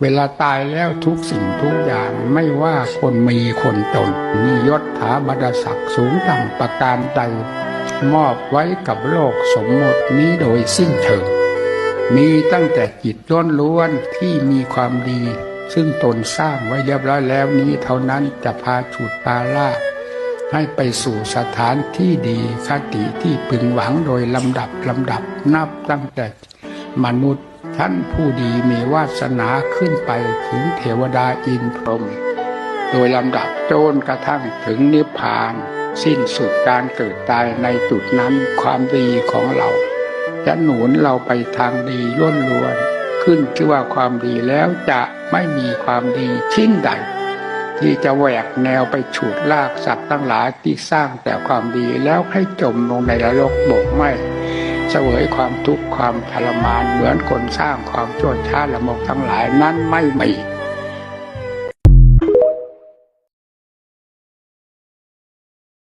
เวลาตายแล้วทุกสิ่งทุกอย่างไม่ว่าคนมีคนจนมียศถาบรรดาศักดิ์สูงต่ำประการใด มอบไว้กับโลกสมมตินี้โดยสิ้นเชิงมีตั้งแต่จิตล้วนล้วนที่มีความดี ซึ่งตนสร้างไว้เรียบร้อยแล้วนี้เท่านั้นจะพาฉุดตาล่าให้ไปสู่สถานที่ดีคติที่พึงหวังโดยลำดับลำดับนับตั้งแต่ มนุษย์ท่านผู้ดีมีวาสนาขึ้นไปถึงเทวดาอินพรหมโดยลำดับโจนกระทั่งถึงนิพพาน สิ้นสุดการเกิดตายในจุดนั้นความดีของเรา จะหนุนเราไปทางดีล้วนล้วน ขึ้นชื่อว่าความดีแล้วจะไม่มีความดีชิ้นใด ที่จะแหวกแนวไปฉุดลากสัตว์ทั้งหลายที่สร้างแต่ความดีแล้วให้จมลงในนรกบกไหม เสวยความทุกข์ความทรมานเหมือนคนสร้างความชั่วช้าละมกทั้งหลายนั้นไม่มี